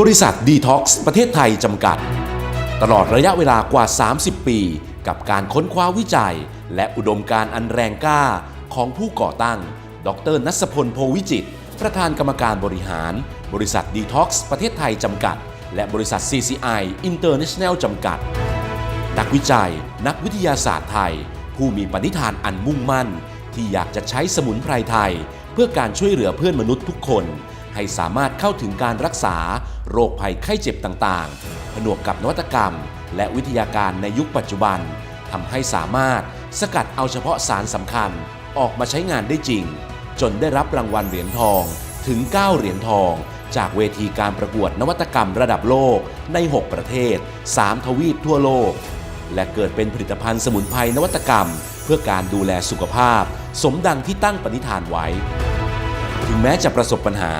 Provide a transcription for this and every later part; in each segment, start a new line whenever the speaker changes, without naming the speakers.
บริษัทดีท็อกซ์ประเทศไทยจำกัด ตลอดระยะเวลากว่า 30 ปี กับการค้นคว้าวิจัย และอุดมการอันแรงกล้าของผู้ก่อตั้ง ดรนัสพลโพวิจิต ประธานกรรมการบริหาร บริษัทดีท็อกซ์ประเทศไทยจำกัด และบริษัท CCI International จำกัด นักวิจัย นักวิทยาศาสตร์ไทย ผู้มีปณิธานอันมุ่งมั่น ที่อยากจะใช้สมุนไพรไทย เพื่อการช่วยเหลือเพื่อนมนุษย์ทุกคน ให้สามารถเข้าถึงการรักษาโรคภัยไข้เจ็บต่างๆ ผนวกกับนวัตกรรม และวิทยาการในยุคปัจจุบันทำให้สามารถสกัดเอาเฉพาะสารสำคัญออกมาใช้งานได้จริง จนได้รับรางวัลเหรียญทองถึง 9 เหรียญทอง จากเวทีการประกวดนวัตกรรมระดับโลกใน 6 ประเทศ 3 ทวีปทั่วโลก และเกิดเป็นผลิตภัณฑ์สมุนไพรนวัตกรรม เพื่อการดูแลสุขภาพ สมดังที่ตั้งปณิธานไว้ ถึงแม้จะประสบปัญหา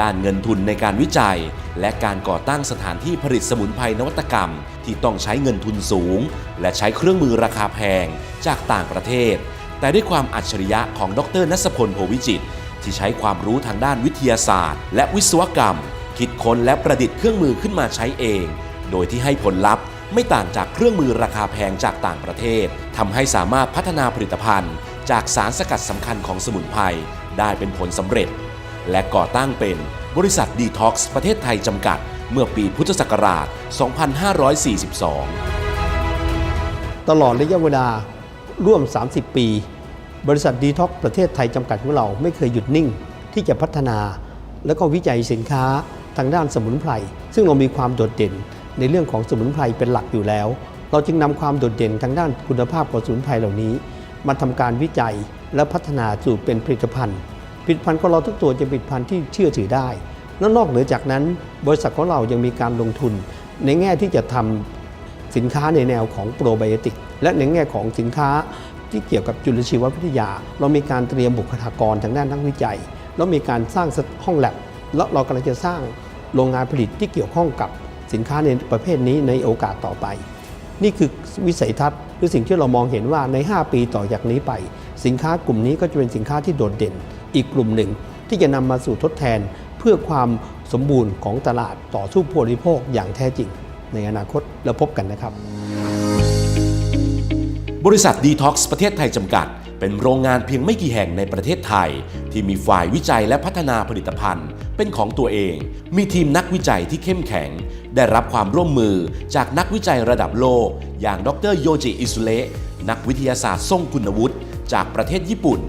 ด้านเงินทุนในการวิจัย และการก่อตั้งสถานที่ผลิตสมุนไพรนวัตกรรม ที่ต้องใช้เงินทุนสูง และใช้เครื่องมือราคาแพงจากต่างประเทศ แต่ด้วยความอัจฉริยะของดรนัสพลโพวิจิต ที่ใช้ความรู้ทางด้านวิทยาศาสตร์ และวิศวกรรม คิดค้นและประดิษฐ์เครื่องมือขึ้นมาใช้เอง โดยที่ให้ผลลัพธ์ไม่ต่างจากเครื่องมือราคาแพงจากต่างประเทศทำให้สามารถพัฒนาผลิตภัณฑ์ จากสารสกัดสำคัญของสมุนไพร ได้เป็นผลสำเร็จ และก่อตั้งเป็นบริษัทดีท็อกซ์ประเทศไทยจำกัด เมื่อปีพุทธศักราช 2542
ตลอดระยะเวลาร่วม 30 ปี บริษัทดีท็อกประเทศไทยจำกัดของเราไม่เคยหยุดนิ่งที่จะพัฒนา และก็วิจัยสินค้าทางด้านสมุนไพรซึ่งเรามีความโดดเด่นในเรื่องของสมุนไพรเป็นหลักอยู่แล้ว เราจึงนำความโดดเด่นทางด้านคุณภาพของสมุนไพรเหล่านี้ มาทำการวิจัย และพัฒนาสู่เป็นผลิตภัณฑ์ ผลิตภัณฑ์ของเราทุกตัวจะเป็นผลิตภัณฑ์ที่เชื่อถือได้ และนอกเหนือจากนั้น บริษัทของเรายังมีการลงทุน ในแง่ที่จะทำสินค้าในแนวของโปรไบโอติกและในแง่ของสินค้าที่เกี่ยวกับจุลชีววิทยา เรามีการเตรียมบุคลากรทางด้านนักวิจัย แล้วมีการสร้างห้องแลบแล้วเรากำลังจะสร้างโรงงานผลิตที่เกี่ยวข้องกับสินค้าในประเภทนี้ในโอกาสต่อไป นี่คือวิสัยทัศน์หรือสิ่งที่เรามองเห็นว่าใน 5 ปีต่อจากนี้ไป สินค้ากลุ่มนี้ก็จะเป็นสินค้าที่โดดเด่น อีกกลุ่มหนึ่ง ที่จะนำมาสู่ทดแทน เพื่อความสมบูรณ์ของตลาดต่อสู้ผู้บริโภคอย่างแท้จริง ในอนาคตแล้วพบกันนะครับ
บริษัทดีท็อกซ์ประเทศไทยจำกัด เป็นโรงงานเพียงไม่กี่แห่งในประเทศไทย ที่มีฝ่ายวิจัยและพัฒนาผลิตภัณฑ์ เป็นของตัวเอง มีทีมนักวิจัยที่เข้มแข็ง ได้รับความร่วมมือจากนักวิจัยระดับโลก อย่างดรโยจิอิสุเละนักวิทยาศาสตร์ทรงคุณวุฒิจากประเทศญี่ปุ่น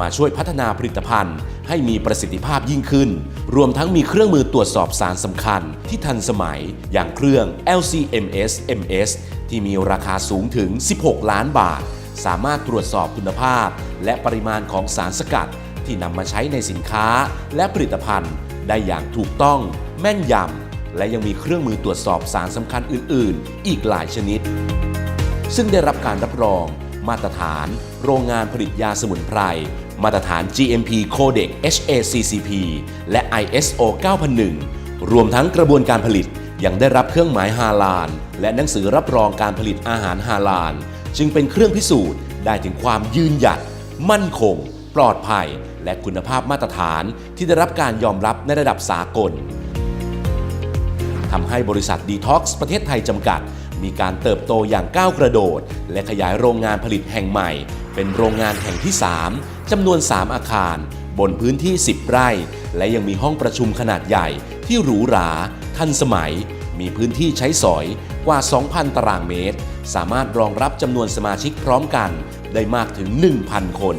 มาช่วยพัฒนาผลิตภัณฑ์ ให้มีประสิทธิภาพยิ่งขึ้น รวมทั้งมีเครื่องมือตรวจสอบสารสำคัญที่ทันสมัย อย่างเครื่อง LCMS MS ที่มีราคาสูงถึง 16 ล้านบาท สามารถตรวจสอบคุณภาพ และปริมาณของสารสกัดที่นำมาใช้ในสินค้าและผลิตภัณฑ์ ได้อย่างถูกต้อง แม่นยำ และยังมีเครื่องมือตรวจสอบสารสำคัญอื่น ๆ อีกหลายชนิด ซึ่งได้รับการรับรอง มาตรฐาน โรงงานผลิตยาสมุนไพร มาตรฐาน GMP Codex HACCP และ ISO 9001 รวมทั้งกระบวนการผลิตยังได้รับเครื่องหมายฮาลาล และหนังสือรับรองการผลิตอาหารฮาลาล จึงเป็นเครื่องพิสูจน์ได้ถึงความยืนหยัด มั่นคง ปลอดภัย และคุณภาพมาตรฐานที่ได้รับการยอมรับในระดับสากลทำให้บริษัทดีท็อกซ์ประเทศไทยจำกัด มีการเติบโตอย่างก้าวกระโดด และขยายโรงงานผลิตแห่งใหม่ เป็นโรงงานแห่งที่ 3จำนวน 3 อาคาร บนพื้นที่ 10 ไร่ และยังมีห้องประชุมขนาดใหญ่ที่หรูหรา ทันสมัย มีพื้นที่ใช้สอยกว่า 2,000 ตารางเมตร สามารถรองรับจำนวนสมาชิกพร้อมกัน ได้มากถึง 1,000 คน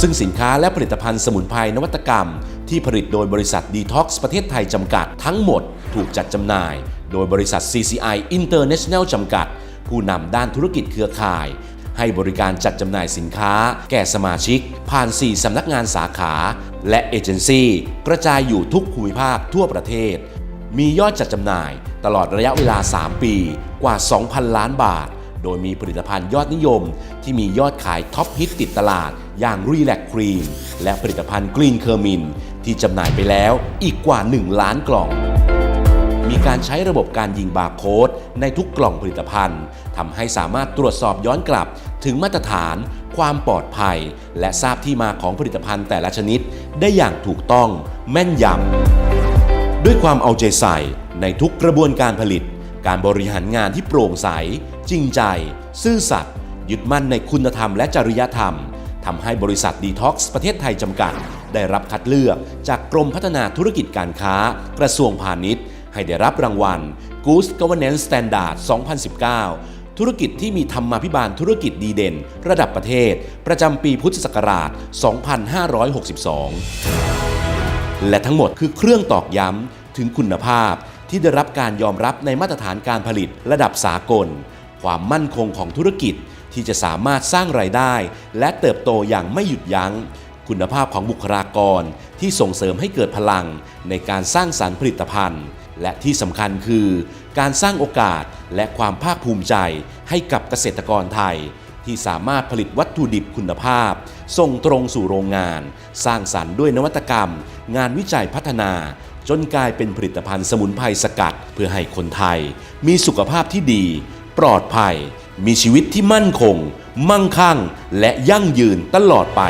ซึ่งสินค้าและผลิตภัณฑ์สมุนไพรนวัตกรรม ที่ผลิตโดยบริษัท Detox ประเทศไทยจำกัดทั้งหมดถูกจัดจำหน่าย โดยบริษัท CCI International จำกัด ผู้นำด้านธุรกิจเครือข่าย ให้บริการจัดจำหน่ายสินค้า แก่สมาชิก ผ่าน 4 สำนักงานสาขา และเอเจนซี่กระจายอยู่ทุกภูมิภาคทั่วประเทศ มียอดจัดจำหน่ายตลอดระยะเวลา 3 ปีกว่า 2,000 ล้านบาท โดยมีผลิตภัณฑ์ยอดนิยม ที่มียอดขายท็อปฮิตติดตลาด อย่างรีแลกครีม และผลิตภัณฑ์กรีนเคอร์มิน ที่จำหน่ายไปแล้วอีกกว่า 1 ล้านกล่อง มีการใช้ระบบการยิงบาร์โค้ดในทุกกล่องผลิตภัณฑ์ทำให้สามารถตรวจสอบย้อนกลับถึงมาตรฐาน ความปลอดภัย และทราบที่มาของผลิตภัณฑ์แต่ละชนิด ได้อย่างถูกต้องแม่นยำด้วยด้วยความเอาใจใส่ในทุกกระบวนการผลิต การบริหารงานที่โปร่งใส จริงใจ ซื่อสัตย์ยึดมั่นในคุณธรรมและจริยธรรมทำให้บริษัทดีท็อกซ์ประเทศไทยจำกัด ได้รับคัดเลือกจากกรมพัฒนาธุรกิจการค้า กระทรวงพาณิชย์ ให้ได้รับรางวัล Goose Governance Standard 2019 ธุรกิจที่มีธรรมาภิบาลธุรกิจดีเด่น ระดับประเทศ ประจำปีพุทธศักราช 2562 และทั้งหมดคือเครื่องตอกย้ำถึงคุณภาพ ที่ได้รับการยอมรับในมาตรฐานการผลิตระดับสากล ความมั่นคงของธุรกิจที่จะสามารถสร้างรายได้ และเติบโตอย่างไม่หยุดยัง้ง คุณภาพของบุคลากรที่ส่งเสริมให้เกิดพลังในการสร้างสารรค์ผลิตภัณฑ์ และที่สำคัญคือ การสร้างโอกาสและความภาคภูมิใจให้กับเกษตรกรไทย ที่สามารถผลิตวัตถุดิบคุณภาพ ส่งตรงสู่โรงงาน สร้างสรรค์ด้วยนวัตกรรม งานวิจัยพัฒนา จนกลายเป็นผลิตภัณฑ์สมุนไพรสกัด เพื่อให้คนไทย มีสุขภาพที่ดี ปลอดภัย มีชีวิตที่มั่นคง มั่งคั่ง และยั่งยืนตลอดไป